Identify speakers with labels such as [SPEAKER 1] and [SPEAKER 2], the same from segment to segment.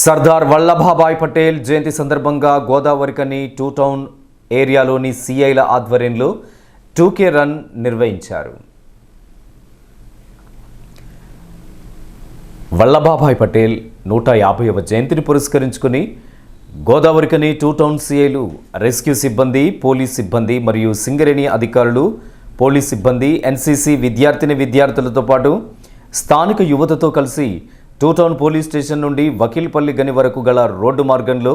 [SPEAKER 1] సర్దార్ వల్లభాభాయ్ పటేల్ జయంతి సందర్భంగా Godavarikhani two town ఏరియాలోని సిఐల ఆధ్వర్యంలో టూకే రన్ నిర్వహించారు. వల్లభాభాయ్ పటేల్ నూట యాభైవ జయంతిని పురస్కరించుకుని గోదావరికని టూ టౌన్ సిఐలు రెస్క్యూ సిబ్బంది పోలీస్ సిబ్బంది మరియు సింగరేణి అధికారులు పోలీస్ సిబ్బంది ఎన్సీసీ విద్యార్థిని విద్యార్థులతో పాటు స్థానిక యువతతో కలిసి టూ టౌన్ పోలీస్ స్టేషన్ నుండి వకీల్పల్లి గని వరకు గల రోడ్డు మార్గంలో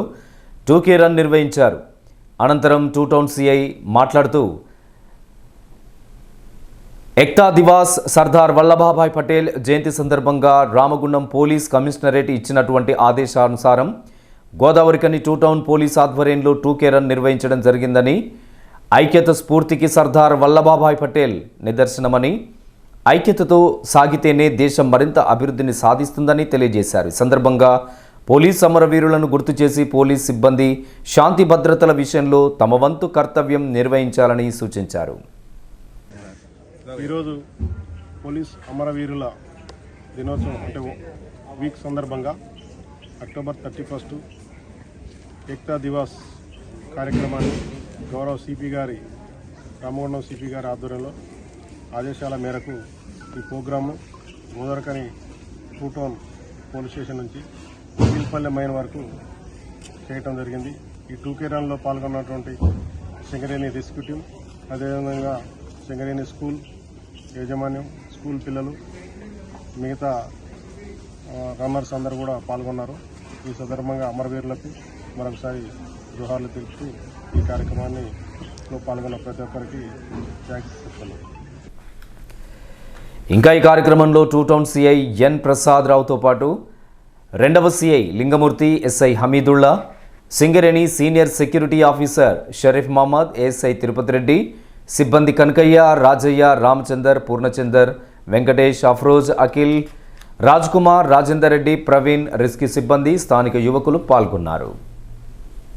[SPEAKER 1] టూకే రన్ నిర్వహించారు. అనంతరం టూ టౌన్ సిఐ మాట్లాడుతూ ఎక్తా దివాస్ సర్దార్ వల్లభాభాయ్ పటేల్ జయంతి సందర్భంగా రామగుండం పోలీస్ కమిషనరేట్ ఇచ్చినటువంటి ఆదేశానుసారం గోదావరికని టూ టౌన్ పోలీస్ ఆధ్వర్యంలో టూకే రన్ నిర్వహించడం జరిగిందని ఐక్యత స్ఫూర్తికి సర్దార్ వల్లభాభాయ్ పటేల్ నిదర్శనమని ఐక్యతతో సాగితేనే దేశం మరింత అభివృద్ధిని సాధిస్తుందని తెలియజేశారు. ఈ సందర్భంగా పోలీస్ సమరవీరులను గుర్తు చేసి పోలీస్ సిబ్బంది శాంతి భద్రతల విషయంలో తమ వంతు కర్తవ్యం నిర్వహించాలని సూచించారు.
[SPEAKER 2] ఈరోజు పోలీస్ అమరవీరుల దినోత్సవం అంటే వీక్ సందర్భంగా October thirty first Ekta Diwas కార్యక్రమాన్ని గౌరవ సిపి గారి రామగుండం సిపి గారి ఆధ్వర్యంలో ఆదేశాల మేరకు ఈ programme Godavarikhani two town police station నుంచి పిల్పల్లె మైన్ వరకు చేయటం జరిగింది. ఈ టూకే రన్లో పాల్గొన్నటువంటి సింగరేణి రెస్క్యూ టీం అదేవిధంగా సింగరేణి స్కూల్ యాజమాన్యం స్కూల్ పిల్లలు మిగతా రన్నర్స్ అందరూ కూడా పాల్గొన్నారు. ఈ సందర్భంగా అమరవీరులకు మరొకసారి జోహార్లు తెలుపుతూ ఈ కార్యక్రమాన్ని లో పాల్గొన్న ప్రతి ఒక్కరికి థ్యాంక్స్ చెప్తున్నాను
[SPEAKER 1] ఇంకా ఈ కార్యక్రమంలో two town CI N Prasad రావుతో పాటు రెండవ CI Lingamurthy SI Hamidullah Singareni senior security officer Sharif Mohammed SI Tirupati Reddy సిబ్బంది కనకయ్య రాజయ్య రామచందర్ పూర్ణచందర్ వెంకటేష్ అఫ్రోజ్ అఖిల్ రాజ్ కుమార్ రాజేందర్ రెడ్డి ప్రవీణ్ రెస్క్యూ సిబ్బంది స్థానిక యువకులు పాల్గొన్నారు.